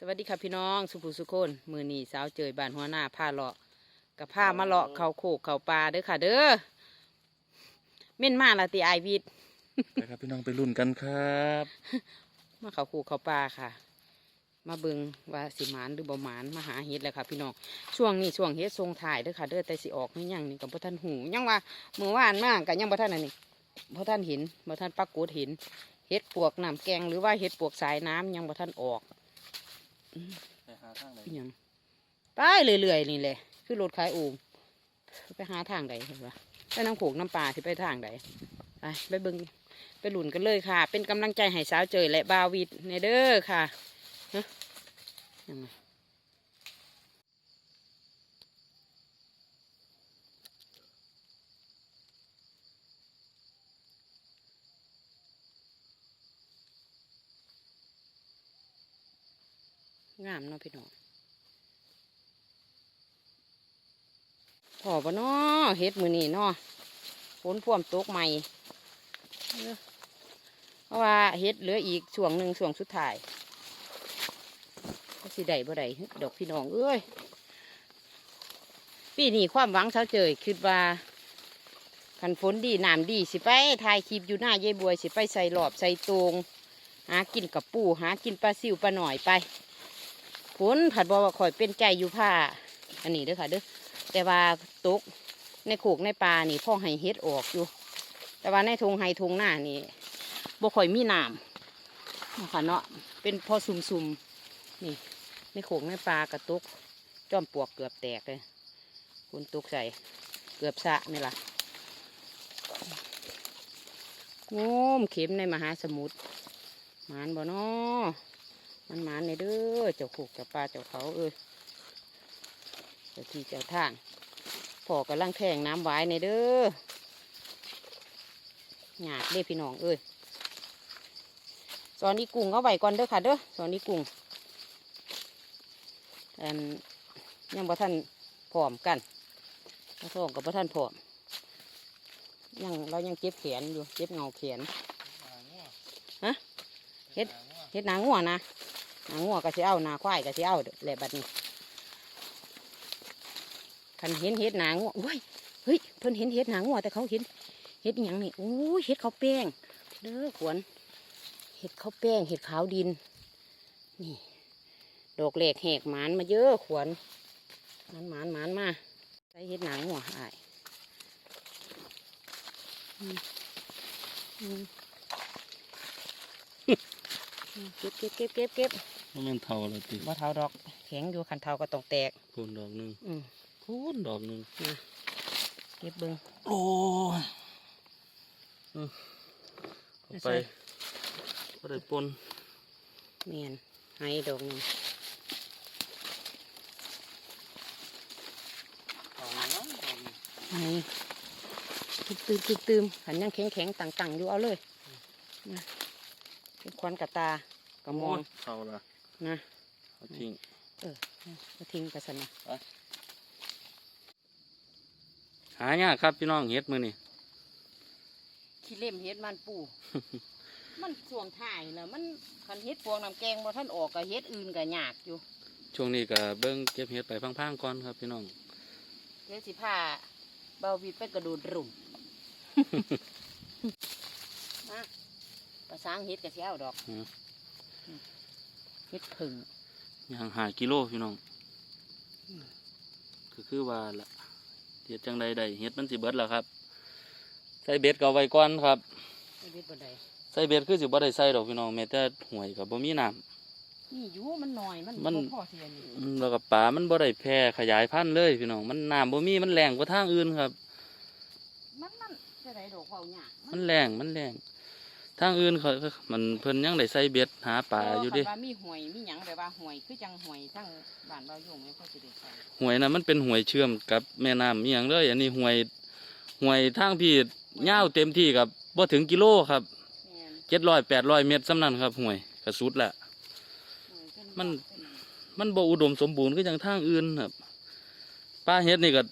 สวัสดีค่ะพี่น้องสุภูสุคนมือนีสาวเจยบ้านหัวหน้าผ้าเลาะกับผ้ามาเลาะเขาโขกเขาปลาเด้อค่ะเด้อเม่นมาละตีไอายวิดไปครับพี่น้องไปรุ่นกันครับ มาเขาโขกเขาปลาค่ะ มาเบิงว่าสิหมานหรือบ่หมานมาหาเห็ดแหละค่ะ พี่น้องช่วงนี้ช่วงเฮ็ดทรงถ่ายเด้อค่ะเด้อแต่สิออกนี่ยังนี่กับพ่ท่านหูยังว่าเมื่อวานมากกับยังบ่ท่านอันนี้บ่ท่านเห็นบ่ท่านปรากฏเห็นเฮ็ดปวกน้ำแกงหรือว่าเฮ็ดปวกสายน้ำยังบ่ท่านออก ไปหาทางไหนยังไปเรื่อยๆนี่แหละคือรถขายโอ่งไปหาทางไหนเห็นปะไปน้ำโขงน้ำปลาที่ไปทางไหนไปไปเบิงไปหลุนกันเลยค่ะ เป็นกำลังใจให้สาวเจยและบาวิดในเด้อค่ะฮะยังไง งามเนาะพี่น้องพอปะเนาะเฮ็ดมือนี่เนาะฝนพ่วมตกใหม่เพราะว่าเฮ็ดเหลืออีกช่วงหนึ่งช่วงสุดท้ายก็สิได้บ่ได้ดอกพี่น้องเอ้ยปีนี้ความหวังเช้าเจยคิดว่าคันฝนดีน้ำดีสิไปถ่ายคลิปอยู่หน้ายายบวยสิไปใส่หลอบใส่ตรงหากินกับปูหากินปลาซิวปลาหน่อยไป ฝนผัดบอว่าข่อยเป็นใจอยู่ผ้าอันนี้เด้อค่ะเด้อแต่ว่าตกในโขกในปลานี่พ่อให้เฮ็ดออกอยู่ แต่ว่าในทงไฮทงหน้านี่บ่ค่อยมีน้ำนะคะเนาะเป็นพอซุ่มๆนี่ในโขกในปลากระตุกจอมปวกเกือบแตกเลยคุณตุกใส่เกือบสะนี่ล่ะงมเข็มในมหาสมุทรมานบ่เนาะ มันหมานในเด้อเจ้าโขกเจ้าปลาเจ้าเขาเอ้ยเจ้าที่เจ้าทางพ่อกำลังแทงน้ำไว้ในเด้อหยาดเด้พี่น้องเอ้ยสอนอีกุ้งเอาไว้ก่อนเด้อค่ะเด้อสอนอีกุ้งอันยังบ่ท่านพร้อมกันพระทองกับบ่ท่านพร้อมยังเรายังเจ็บแขนอยู่เจ็บเงาแขนฮะเฮ็ดเฮ็ดหนางัวนะ นางัวก็สิเอานาควายก็สิเอาแหละบัดนี้คันเห็นเห็ดหนางัวอุ้ยเฮ้ยเพิ่นเห็นเห็ดหนางัวแต่เขาเห็นเห็ดอย่างนี่โอ้เห็ดเขาแป้งเด้อขวนเห็ดเขาแป้งเห็ดขาวดิน นี่ ดอกแหลกแหกหมานมาเยอะขวนหมานหมานหมานมาใส่เห็ดหนางวอ้ายอืมอืมเก็บเก็บเก็บเก็บเก็บ มันเป็นเท่าแล้วติว่าเท้าดอก แข็งอยู่คันเท้าก็ต้องแตกพูนดอกหนึ่งอืมพูนดอกหนึ่งเก็บเบิ้งโอ้ยอืมเอาไปก็ได้ปนเมียนให้ดอกหนึงให้ตึมตึมตึมตึมขันยังแข็งแข็งต่างต่างๆอยู่เอาเลยนะเป็นควันกระตากระมองเท่าละ นะเอาทิ้งก็ทิ้งกระสนะหายากครับพี่น้องเฮ็ดมือนี่ขี้เล่มเฮ็ดมันปู มันส่วงถ่ายนะมันคันเฮ็ดพวงน้ำแกงบ่ท่านออกกับเฮ็ดอื่นก็ยากอยู่ ช่วงนี้ก็เบิ้งเก็บเฮ็ดไปพังๆก่อนครับพี่น้องเดี๋ยวสิผ้าเบาวิดไปกระโดดรุ่มมาประสางเฮ็ดก็สิเอาดอก เฮ็ดผึ่งย่างหากิโลพี่น้องอืมก็คือว่าละเฮ็ดจังใดได้เฮ็ดมันสิเบิดแล้วครับ ใส่เบ็ดก็เอาไว้ก่อนครับไอ้เบ็ดบ่ได้ใส่เบ็ดคือสิบ่ได้ใส่ดอกพี่น้องแม้แต่ห่วยก็บ่มีน้ำนี่อยู่มันหน่อยมันมันบ่พอเสียนี่อืมแล้วก็ปลามันบ่ได้แพร่ขยายพันธุ์เลยพี่น้องมันน้ำบ่มีมันแรงกว่าทางอื่นครับ มันมันจะได้ดอกเบาหยากมันแรงมันแรง ทางอื่นเขามันเพิ่นยังได้ใส่เบ็ดหาปลาอยู่เดิคันว่ามีหวยมีหยังแบบว่าหวยคือจังหวยทั้งบ้านเราอยู่ไม่ค่อยสิได้ใส่ห่วยน่ะมันเป็นห่วยเชื่อมกับแม่น้ำอีหยังเลยอันนี้ห่วยห่วยทางพี่ยาวเต็มที่กับบ่ถึงกิโลครับแม่น700 800เมตรสำนั้นครับห่วยก็สุดละหวยเป็มันเป็นมันบ่อุดมสมบูรณ์คือจังทางอื่นครับปลาเฮ็ดนี่ก็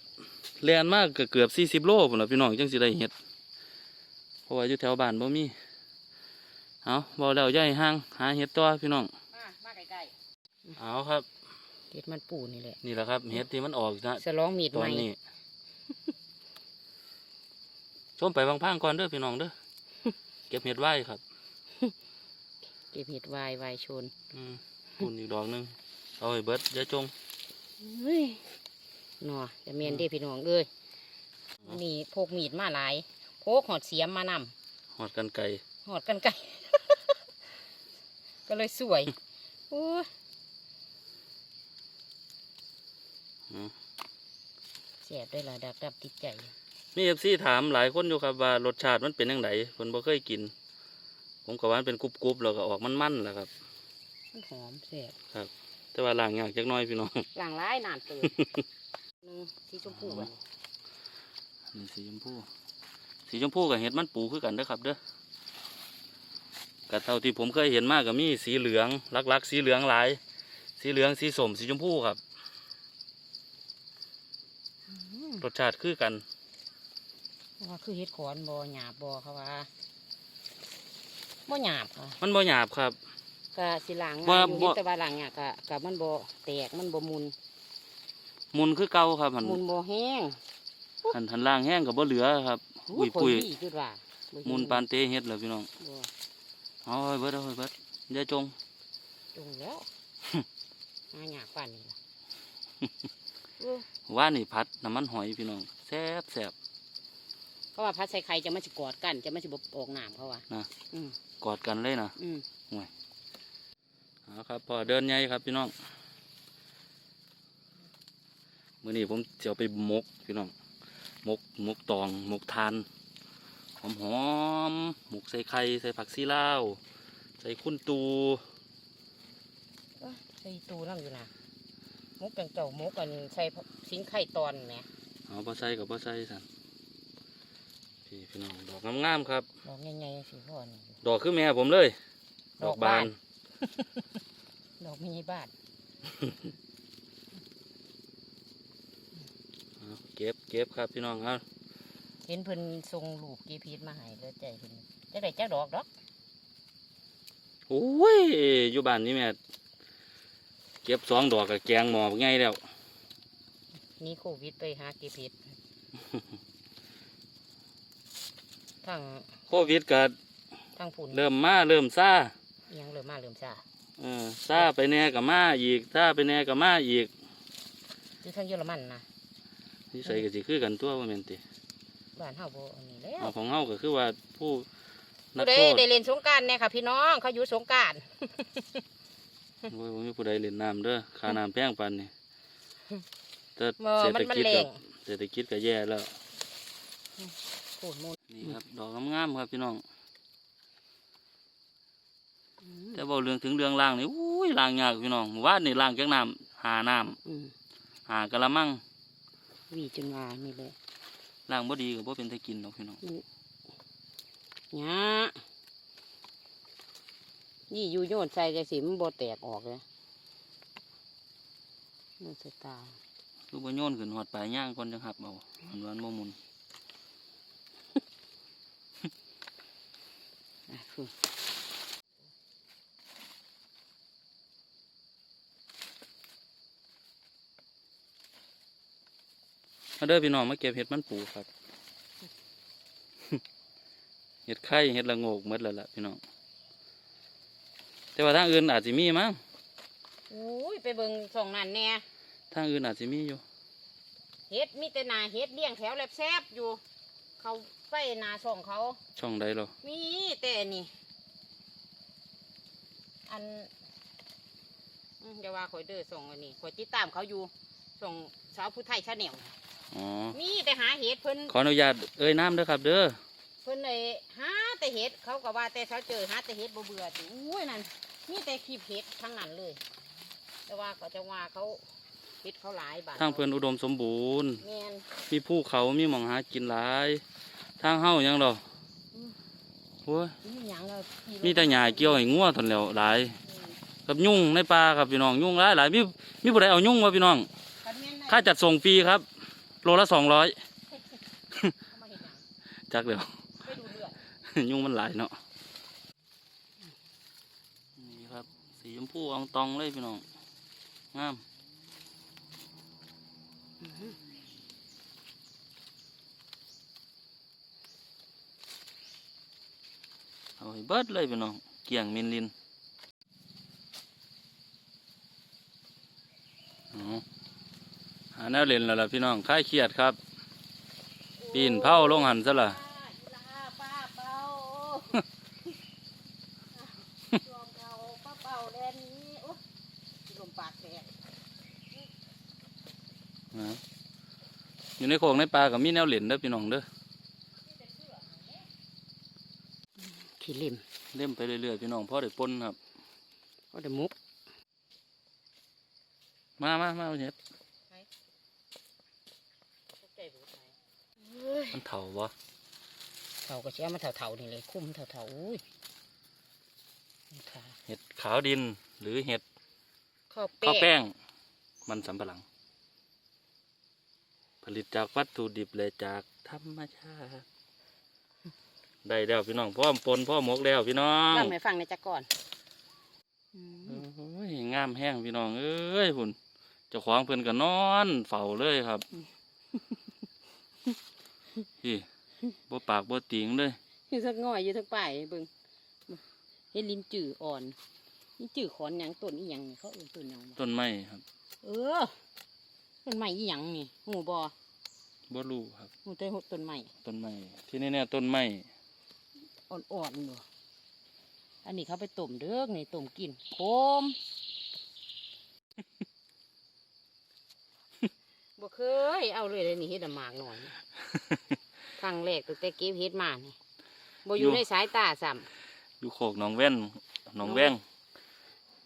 แล่นมากก็เกือบ40โลพุ่นล่ะพี่น้องจังสิได้เฮ็ดเพราะว่าอยู่แถวบ้านบ่มี เอาบ่แล้วอย่าให้ห่างหาเฮ็ดต่อพี่น้องมามาใกล้เอาครับเห็ดมันปูนี่แหละนี่แหละครับเห็ดที่มันออกนะสลองมีดตอใหนม่นี้ชมไปบางพังก่อนเด้อพี่น้องเด้อเก็บเห็ดไว้ครับ เก็บเห็ดวายวายชนอืมคุณอีกดอกหนึงเอาให้เบิดอยาจงเฮ้ยหนอจะเมนเด้พี่น้องเอ้ยอันนี้พกมีดมาหลายพกหอดเสียมมานำหอดกันไก่ หอดกันไก่ ก็เลยสวยโอ้ยอืมแสบได้ละดับดับติดใจ มีเอฟซีถามหลายคนอยู่ครับว่ารสชาติมันเป็นยังไงเพิ่นบ่เคยกิน ผมก็ว่ามันเป็นกรุบๆแล้วก็ออกมันๆแหละครับ มันหอมแสบแต่ว่าล้างยากจักหน้อยพี่น้องหลังร้ายนานเติมหนึ่งสีชมพูกันนี่สีชมพู สีชมพูกับเห็ดมันปูคือกันเด้อครับเด้อ กับเท่าที่ผมเคยเห็นมากก็มีสีเหลืองลักๆ สีเหลืองหลาย สีเหลืองสีส้มสีชมพูครับรสชาติคือกันว่าคือเห็ดขอนบอหยาบบอเขาว่าบ่หยาบค่ะมันบ่หยาบครับก็สิหลังบ่งานอยู่บ่แต่ว่าหลังเนี่ยก็ก็มันบ่แตกมันบ่มุนมุนคือเก่าครับหันมุนบ่แห้งหันหันล่างแห้งกับบ่เหลือครับ อุ้ปุยยปุยดีคือว่าบ่เห็มุนปานเตเฮ็ดเลยพี่น้องบ่ เอาไว้เบิดเอาไว้เบิดอย่าจงจงแล้วหาหยาบปานนี้ล่ะเออว่านี่พัดน้ำมันหอยพี่น้องแซ่บแซ่บเขาว่าพัดใส่ไข่จะมาสิกอดกัน จะมาสิบ่ออกน้ำเขาว่านะอืมกอดกันเลยนะอืมเอาครับพอเดินใหญ่ครับพี่น้องมื้อนี้ผมจะเอาไปหมกพี่น้องหมกหมกตองหมกทานห อมหอมๆหมกใส่ไข่ใส่ผักซีลาวใส่คุ้นตูเอ้ยใส่ตูน้ำอยู่นะหมกจังเจ้าหมกกันใส่สิงไข่ตอนแหมเอาปลาใส่กับปลาใส่สันพี่พี่น้องดอกงามๆครับ ดอกใหญ่ๆสิพ่อนี่ดอกคือแม่ผมเลย ดอกบาน ดอกมีบ้านเอาเก็บเก็บครับพี่น้องครับ เห็นเพิ่นส่งลูกกีพีดมาให้แล้วใจเพิ่นจะได้จักดอกดอกโอ้ยอยู่บ้านนี่แม่เก็บสองดอกกับแกงหมอง่ายแล้วหนี่โควิดไปหากีพีดทั้งโควิดก็ทั้งฝุ่นเริ่มมาเริ่มซาอิหยังเริ่มมาเริ่มซาเออซาไปแน่กับมาอีกซาไปแน่กับมาอีกอยู่ทั้งเยอรมันนะที่ใส่ก็สิคือกันตัวว่าแม่นติ บ้านเฮาบ่อันนี้แล้วเอาของเฮาก็คือว่าผู้นัผู้กใดโทษได้เล่นสงกรารเนี่ยค่ะ พี่น้องเขาอยู่สงกราร โอ้ยบ่มีผู้ใดเล่นน้ำเด้อค่าน้ำแพงปานนี้แต่บ่เศรษมันฐมันกิจแรก็งเศรษฐกิจก็แย่แล้วโอ้โหนี่ครับดอกงามๆครับพี่น้อง แต่เบาเรื่องถึงเรื่องล่างนี่อุ้ยล่างยากพี่น้องว่านี่ล่างจากน้ำหาน้อืมำหากะละมัง วีจนว่านี่เลย ล่างบ่ดีก็บ่เป็นตะกินหรอกพี่น้องหยานี่อยู่โยนใส่จะสิมันบ่แตกออกเลยมันสตาคือบ่โยนขึ้นหอดปลายย่างก่อนจังหับเอามันวามันบ่หมุน อะคือ มาเด้อพี่น้องมาเก็บเห็ดมันปูครับ เห็ดไข่เห็ดละโงกหมดแล้วล่ะพี่น้อง แต่ว่าทางอื่นอาจสิมีมั้งอุ้ยไปเบิ่งส่องนั่นแน่ทางอื่นอาจสิมีอยู่เฮ็ดมีแต่หนาเฮ็ดเลี้ยงแถวแลบแซบอยู่ เขาไปหนาส่องเขา ช่องใดหรอมีแต่อันนี่ อันอืมอย่าว่าข่อยเด้อส่งอันนี้ข่อยติดตามเขาอยู่ส่งสาวผู้ไทยชาแนล อ๋อมีแต่หาเห็ดเพิ่นขออนุญาตเอ้ยน้ำเด้อครับ เด้อเพิ่นเลยหาแต่เห็ดเขาก็ว่าแต่เขาเจอหาแต่เห็ดบ่เบื่อติอุ้ยนั่นมีแต่ขีบเห็ดทั้งนั้นเลย แต่ว่าเขาจะว่าเขาเห็ดเขาหลายบาททางเพิ่นอุดมสมบูรณ์ แม่นมีภูเขามีหมองหากินหลาย ทางเฮาหยังดอกอืมโอ้ยมีหยังแล้วขี่รถมีแต่หญ้าเกี่ยวให้งัวทนแหล้วหลายกับยุ่งในป่าครับพี่น้องยุ่งหลายหลายมีมีผู้ใดเอายุ่งวะพี่น้อง คันแม่นได้ ค่าจัดส่งฟรีครับ โลละสองร้อยเอามาเฮ็ดหยังจักเดียวไปดูเลือดยุ่งมันหลายเนาะนี่ครับสีชมพูอองตองเลยพี่น้องงามเอาให้เบิดเลยพี่น้องเกี่ยงมินลินอ๋อ หาแนวเล่นแล้วล่ะพี่น้องคลายเครียดครับ ปีนเผาลงหันซะล่ะป้าป้าเป่าจอมเขาป้าเป่าแลนนี้โอ้ลมปากแดดนะอยู่ในโขงในปลากับมีแนวเหล่นเด้อพี่น้องเด้อขี้ลิมเล่มไปเรื่อยๆพี่น้องพ่อได้ปนครับก็ได้มุกมามามาเอาเห็ด มันเถาบ่เถาก็เชื่อมาเถาๆนี่เลย คุ้มเถาๆอุ้ยค่ะเห็ดขาวดินหรือเห็ดข้าวข้าวแป้แป้งงมันสำปะหลัง ผลิตจากวัตถุดิบและจากธรรมชาติได้แล้วพี่น้องพร้อมปนพร้อมหมกแล้วพี่น้องเล่าให้ฟังในอยจักก่อนโอ้ยงามแห้งพี่น้อง เอ้ยพุ่นเจ้าของเพิ่นก็นอน เฝ้าเลยครับ พี่บ่ปากบ่ติงเลยอยู่ทั้งง่อยอยู่ทั้งป่ายเบิ่งเฮ็ดลิ้นจื่ออ่อนลิ้นจื่อขอนหยังต้นอีหยังนี่เขาเอื่นต้นหยังบ่ต้นไม้ครับ เออต้นไม้อีหยังนี่หูบ่บ่รู้ครับหูแต่ต้นไม้ต้นไม้ที่นี่เนี่ยต้นไม้อ่อนๆบ่อันนี้เขาไปต้มเด้อนี่ต้มกินโคม บ่เคย เอาเลยเลยนี่เฮ็ดอะหมากหน่อยครั้งแรกตั้งแต่เก็บเฮ็ดมานี่บ่อยู่ในสายตาซ้ำอยู่โคกหนองแว่นหนองแว่ง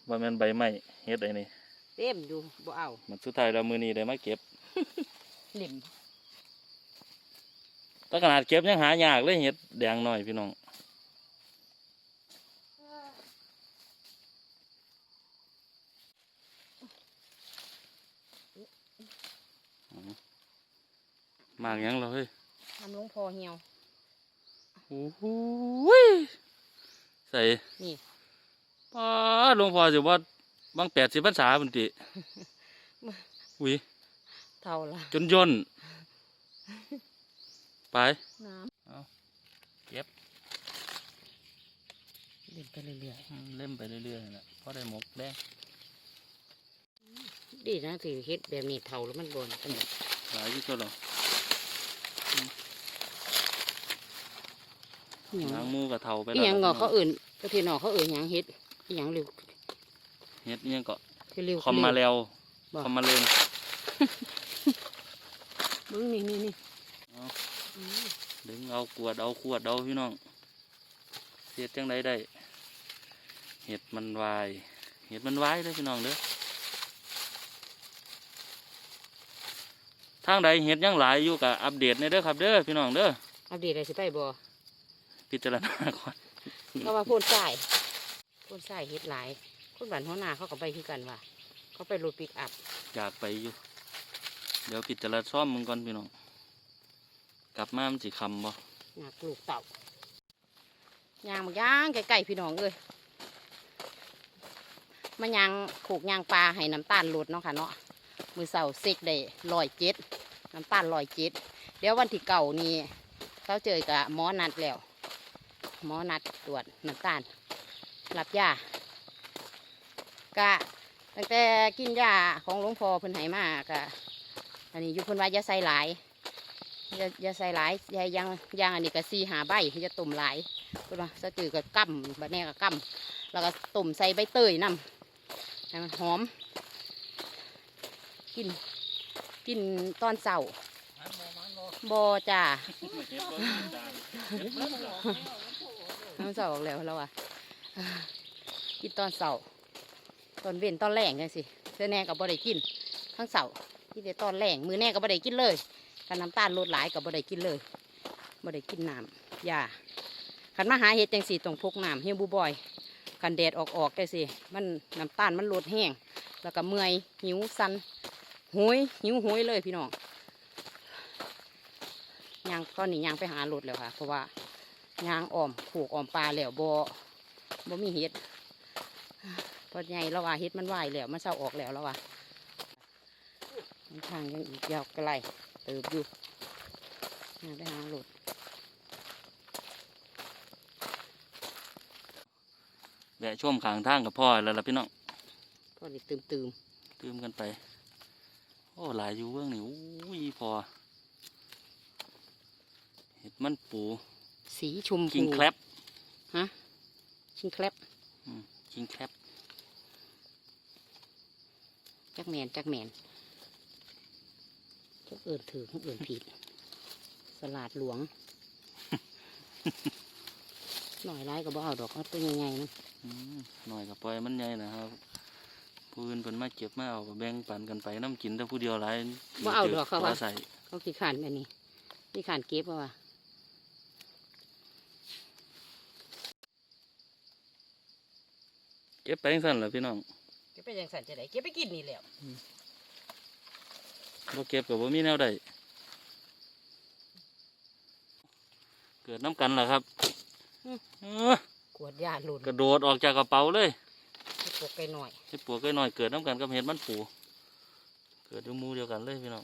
ว่าแม่นใบไม้เฮ็ดไอ้นี่เต็มอยู่บ่เอา มันสุดท้ายแล้วมื้อนี้ได้มาเก็บหลิมแตั้ขนาดเก็บยังหายากเลยเฮ็ดแดงหน่อยพี่น้อง มากหยังเหรอเฮ้ยทำหลวงพอเหี่ยวโอ้โหยใส่นี่ป้าดหลวงพ่อสิว่าบางแปดสิบพรรษาบุนติอุ้ยเท่าละจนย่นไปน้เอาเก็บำเล่นไปเรื่อยอืมเล่มไปเรื่อยๆนะพอได้หมกแดงๆดีนะถือเฮ็ดแบบนี้เท่าแล้วมันบนกันหลายที่ตัวเรา อหยังล้างมือกับเทาไปอีแล้วหยังล่ะเงาะเขาเอื่นก็ที่นอกเขาเอื่นหยังเฮ็ดอีหยังเร็วเฮ็ดอิหยังก็ที่เร็วคอมมาแล้วบ่ คอมมาเล่นเบิ่งนี่นี่นี่เอา อืมดึงเอากวดเอาขวดเอาพี่น้องเสียดจังไดได้เห็ดมันวายเห็ดมันวายเด้อพี่น้องเด้อทางใดเห็ดยังหลายอยู่กับอัปเดตในเด้อครับเด้อพี่น้องเด้ออัปเดตอะไรสิไปบ่ พิจารณาก่อนเพราะว่าโพ่นทรายโพ่นทรายเฮ็ดหลายคนบ้านหัวหน้าเขาก็ไปคือกันว่า เขาไปรถปิกอัพอยากไปอยู่ เดี๋ยวพิจารณาซ่อมมึงก่อนพี่น้องกลับมามันสิคำบ่หนักลูกเต่าย่างมาย่างไก่ๆพี่น้องเอ้ยมายางขูกยางปลาให้น้ำตาลลดเนาะค่ะเนาะมือเสาเซ็กได้ลอยเจ็ดน้ำตาลลอยเจ็ดเดี๋ยววันที่เก่านี่เขาเจอกับหมอนัดแล้ว หมอนัดตรวจน้ำตาลรับยากะตั้งแต่กินยาของหลวงพ่อเพิ่นให้มากะอันนี้อยู่เพิ่นว่าอย่าใส่หลายอย่าอย่าใส่หลายอย่ายังยังอันนี้ก็ซีหาใบอย่าต้มหลายเพิ่นว่าสะจือก็กั้มบัดนี้ก็กั้มแล้วก็ต้มใส่ใบเตยน้ำให้มันหอม กินกินตอนเช้า บอจ้าน้ำเช้าออกแล้วแล้วอะกินตอนเช้าตอนเว้นตอนแรงจังสิเสื้อแน่ก็บ่ได้กินทั้งเช้ากินแต่ตอนแรงมือแน่ก็บ่ได้กินเลยกันน้ำตาลลดหลายกับบ่ได้กินเลยบ่ได้กินน้ำยาขันมาหาเห็ดจังสีต้องพกน้ำเฮียบูบอยกันแดดออกออกจังสิมันน้ำตาลมันลดแห้งแล้วก็เมื่อยหิวสันหุยหิวหุยเลยพี่น้องยางตอนนี้ยางไปหารถแล้วค่ะ เพราะว่ายางอ้อมผูกอ้อมปลาแล้วบ่บ่มีเห็ดพอใหญ่แล้วว่าเฮ็ดมันไหวแล้วมันเศร้าออกแล้วแล้วว่าทางยังอีกยาวไกลเติบอยู่น่าไปหาหลุดแวะช่วมขางทางกับพ่อแล้วล่ะพี่น้องพอได้ตื่มตื่มตื่มกันไป โอ้หลายอยู่เบื้องนี่อุ้ยพอ เห็ดมันปูๆสีชมพูคิงแคลปฮะชิงแคลปคิงแคลปจักแมนจักแมนจักเอิญถือของเอิญผิด สลาดหลวง หน่อยร้ายก็บ่เอาดอกเอาตัวใหญ่ๆนะอืมหน่อยกับปล่อยมันใหญ่นะครับผู้อื่นเพิ่นมาเก็บมาเอาก็แบ่งปันกันไปน้ำกินแต่ผู้เดียวหลายบ่เอาดอกเขาว่าว่าใส่เขาขี้ขันอันนี้ขี้ขันเก็บเอาว่ะ เก็บไปจังสั่นแหละพี่น้องเก็บไปยังสันจะได้เก็บไปกินนี่แหล้วบ่เก็บกับบ่มีแนวใดเกิดน้ำกันเหรอครับเอ้อกวดยาหลุนกระโดดออกจากกระเป๋าเลยให้ปกไปหน่อยเห็ดปัวก็น้อยเกิดน้ำกันกับเห็ดมันปูเกิดอยู่หมูเดียวกันเลยพี่น้อง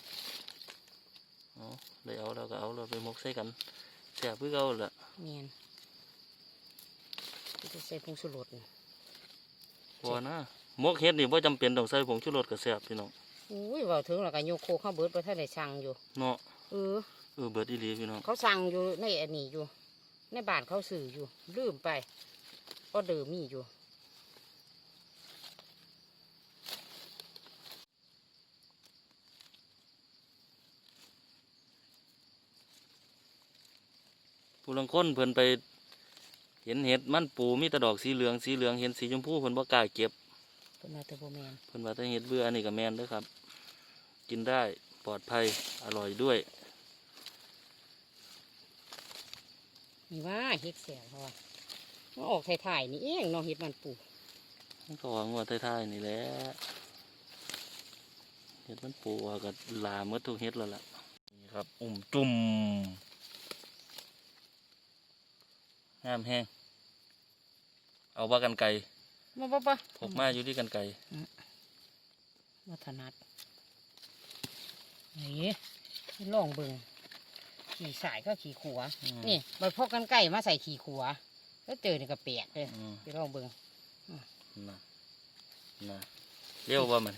เอาเลยเอาแล้วก็เอาเราไปหมกใส่กันแซ่บเพื่อเอาละเมียนจะใส่ผงชูรสนี่ พอนะหมกเห็ดนี่บ่จำเป็นต้องใส่ผงชูรสก็แซ่บพี่น้องอุ้ยเว่าถึงแล้วก็โยกโคข้าวเบิดไปท่านได้สั่งอยู่ เนาะเออ เออเบิดอีหลีพี่น้องเขาสั่งอยู่ในอันนี้อยู่ ในบ้านเขาสื่ออยู่ลืมไปก็เดิมมีอยู่ ผู้ลังคนเพิ่นไป เห็นเห็ดมันปูมีแต่ดอกสีเหลืองสีเหลืองเห็นสีชมพูเพิ่นบ่กล้าเก็บเป็นมาแต่โบแมนเพิ่นว่าแต่เห็ดเบื่ออันนี้ก็แม่นเด้อครับ กินได้ปลอดภัยอร่อยด้วยนี่ว่าเฮ็ดเสียเขาว่ามันออกถ่ายๆนี่เองเนาะเฮ็ดมันปูมันก็วางว่าท้ายๆนี่แหละเห็ดมันปูว่าก็ลาเมื่อทุกเห็ดแล้วล่ะนี่ครับ อุ่มจุ่มงามแห้ง เอาว่ากันไก่มาปะปะพกมาอยู่ที่กันไก่วัฒนัดนี่ลองเบิ่งขี่สายก็ขี่ขัวอืมนี่ใบพกกันไก่มาใส่ขี่ขัว แล้วเจอนี่ก็เปียกเลยอืมไปลองเบิ่งน่ะน่ะเรียวว่ามัน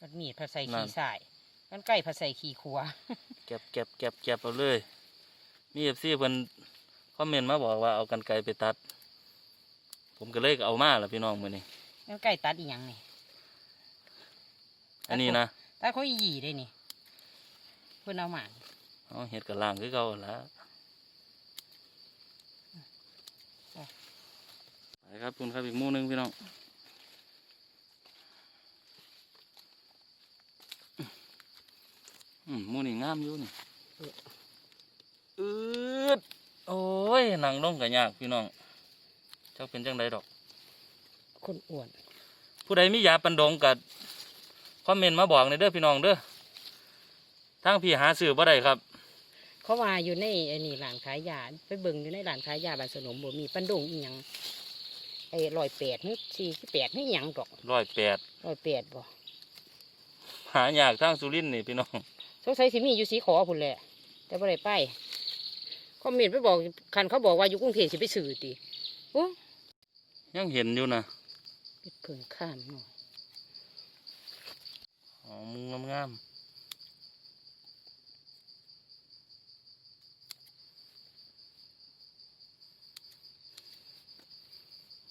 กันมีดผัดใส่นั่ขี่นสายกันไก่ผัดใส่ขี่ขัว เก็บเก็บเก็บเก็บเอาเลย มีเอฟซีเพิ่น คอมเมนต์มาบอกว่าเอากันไก่ไปตัด ผมก็เลยเอามาล่ะพี่น้องมื้อนี้กันไก่ตัดอีหยังนี่อันนี้นะตัดเขาอีหยีได้นี่เพื่อนเอาหมาเอาเห็ดกับล่างคือเก่าหั่นละไปครับคุณครับอีกหมู่หนึงพี่น้องอืมหมู่นี่งามอยู่นี่อืด โอ้ยนั่งลงก็ยากพี่น้องเจ้าเป็นจังไดดอก คนอ้วน ผู้ใดมียาปันดงกับคอมเมนต์มาบอกในอยเด้อพี่น้องเด้อทางพี่หาซื้อบ่ได้ครับ เขาว่าอยู่ในไอ้นี่ร้านขายยาไปเบิ่งอยู่ในร้านขายยาบ้านสนมบ่มีปันดงอีหยังไอ้ลอยแปดนึกสี่แปดนึกหยังดอกร้อยแปดลอยแปดบ่หายากทางสุรินทร์นี่พี่น้องสงสัยสิมีอยู่สีขอพุ่นแหละแต่บ่ได้ไป คอมเมนต์ไปบอกคันเขาบอกว่าอยู่กรุงเทพสิไปซื้อติโอ้ยังเห็นอยู่นะปิดเพิ่งข้ามหน่อยอ๋อมุงงามๆ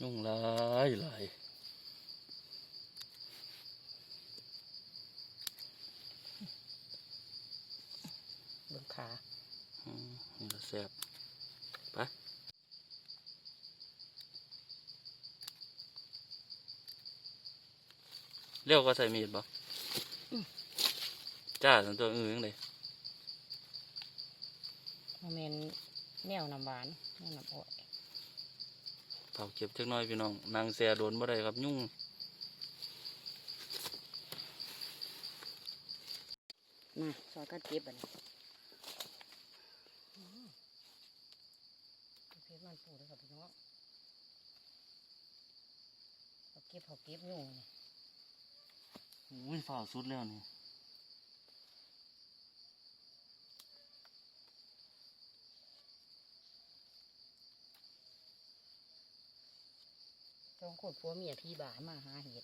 ยุ่งหลายหลาย เบิ่งขา อืมนี่ก็แซ่บไป เรียวก็ใส่มีดบ่จ้าสันตัวอื่นยังไงคอมเมนแนวน้ำหวานแนวน้ำอ้อยเผาเก็บจักหน้อยพี่น้อง นางแซ่โดนบ่ได้ครับยุ่งมาซอยกัดเก็บอันนี้อืมเพชรมันปูเลยครับพี่น้องเก็บเขาเก็บยุงนี่ อุ้ยฝ่าวสุดแล้วนี่จองคนผัวเมียพี่บ่ามาหาเห็ด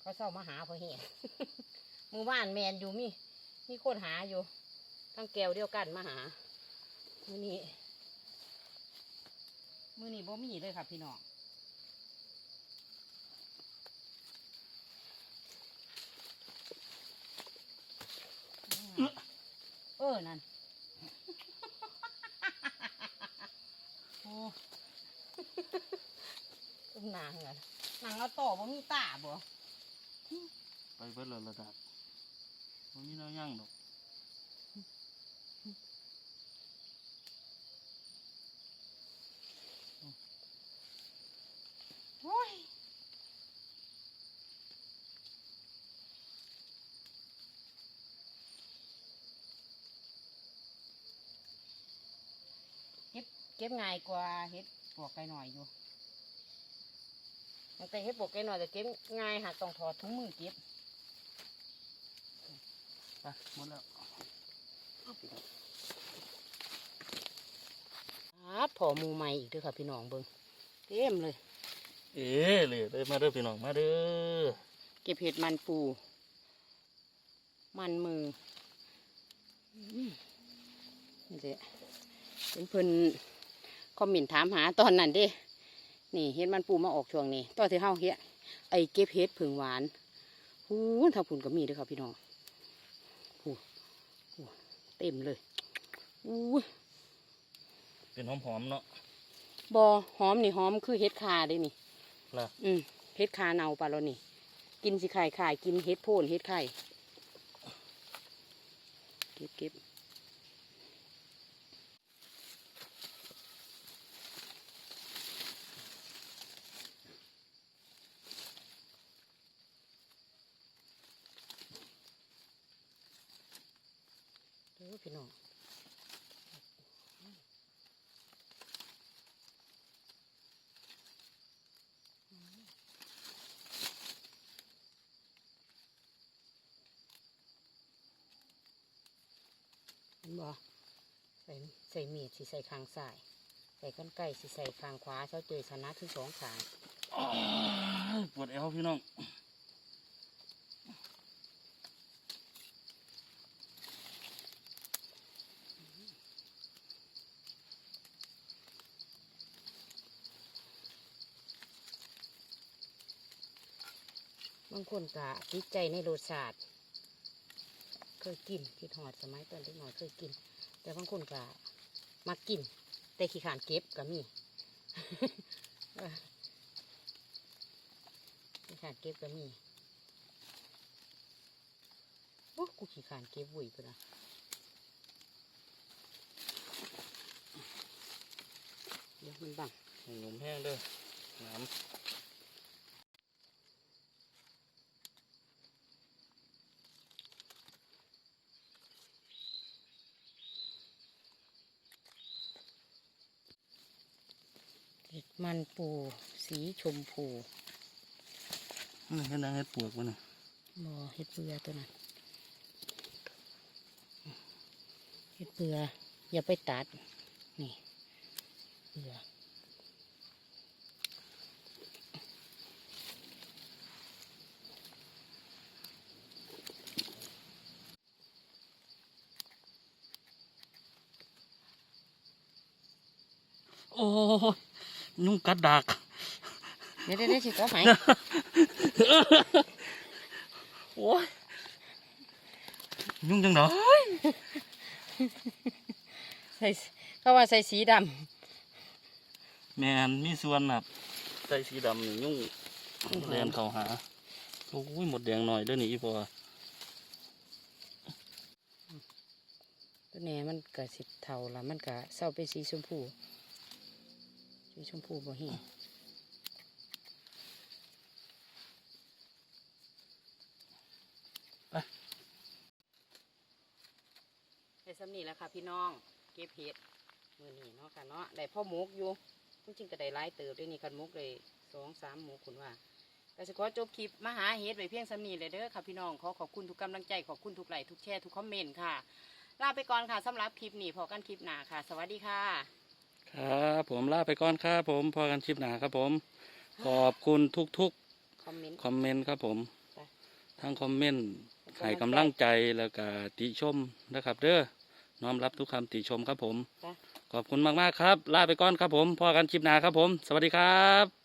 เขาเศร้ามาหาเพราะเห็ดมู่บ้านแมนอยู่มีมีคนหาอยู่ทั้งแก้วเดียวกันมาหา มือนี้ มือนี้บ่มีเลยค่ะพี่น้อง เออ นั่น โอ้อุ้มนางเหรอนางเอาต่อบ่มีตาบ่ไปเบิดแล้วระดับมันมีแน้อย่างดอกโอ้ยเก็บเก็บง่ายกว่าเฮ็ดปวกไก่หน่อยอยู่มันแต่เฮ็ดปวกไก่หน่อยแต่เก็บง่ายหากต้องถอดถุงมือเก็บไปหมดแล้วครับพอหมูใหม่อีกเด้วยค่ะพี่น้องเบิ่งเต็มเลย เอ๋เลยเด้อมาเด้อพี่น้องมาเด้อเก็บเห็ดมันปู มันมืออืมนี่แหละเป็นเพิ่นค อมเมนต์ถามหาตอนนั้นเด้ นี่เห็ดมันปูมาออกช่วงนี้ตอนที่เฮาเฮ็ดไอ้เก็บเห็ดผึ่งหวานหูถ้าผุนก็มีเด้วยค่ะพี่น้องหูหูเต็มเลยอู้ยเป็นหอมๆเนาะบอหอมนี่หอมคือเห็ดคาเด้นี่ล่ะอืมเห็ดคาเนาปลาแล้วนี่ กินสิไข่ไข่กินเห็ดโพนเห็ดไข่เก็บเก็บ อพี่น้องเห็นบ่ใส่ใส่มีดสิใส่ข้างซ้ายใส่กันไก่สิใส่ข้างขวาเช้าเจอชนะทั้งสองขางปวดเอวพี่น้อง คนก็ติดใจในรสชาติเคยกินคิดหอดสมัยตอนเด็กหน่อยเคยกิน แต่บางคนก็มากิน แต่ขี้ขานเก็บก็มีเออขี้ขานเก็บก็มีโอ้กูขี้ขานเก็บวุ้ยพุ่นนะเดี๋ยวมันบังให้หนุ่มแห้งเด้อน้เมันปูสีชมพูำนี่เห็นนางเห็ดปวกมันน่ะบอเห็ดเบือตัวนั้นเห็ดเบืออย่าไปตัด นี่เบือโอ้ ยยุ่งกัดดักเดี๋ยวเดี๋ยวเดี๋ยวสิก็หายโอ้ยยุ่งจังเนาะใส่เขาว่าใส่สีดแมนมีส่วนน่ะใส่สีดำนี่ยุ่งแลนเข้าหาโอ้ยหมดแดงหน่อยเด้อนี่อีพอำตัวนี้มันก็สิเท่าละมันก็เศร้าเป็นสีชมพู สีชมพูบ่เห็นได้สำนีแล้วค่ะพี่น้อง เก็บเห็ดมือนี้เนาะค่ะเนาะได้พ่อหมกอยู่จริงๆก็ได้หลายเติบด้วยนี่คันหมกเลยสองสามหมกคุณว่าก็ก็สิขอจบคลิปมาหาเฮ็ดไว้เพียงสำนีเลยเด้อค่ะพี่น้องขอขอบคุณทุกกำลังใจขอบคุณทุกไลค์ทุกแชร์ทุกคอมเมนต์ค่ะลาไปก่อนค่ะสำหรับคลิปนี้พอกันคลิปหน้าค่ะ สวัสดีค่ะ ครับผมลาไปก่อนครับผมพอกันคลิปหน้าครับผม ขอบคุณทุกคอมเมนต์ ๆคอมเมนต์ครับผมไปทั้งคอมเมนต์ให้ให้กำกำลัลังงใจใจแล้วก็ติชมนะครับ เด้อน้อมรับทุกคำติชมครับผมไปขอบคุณมากๆครับ ลาไปก่อนครับผมพอกันคลิปหน้าครับผม สวัสดีครับ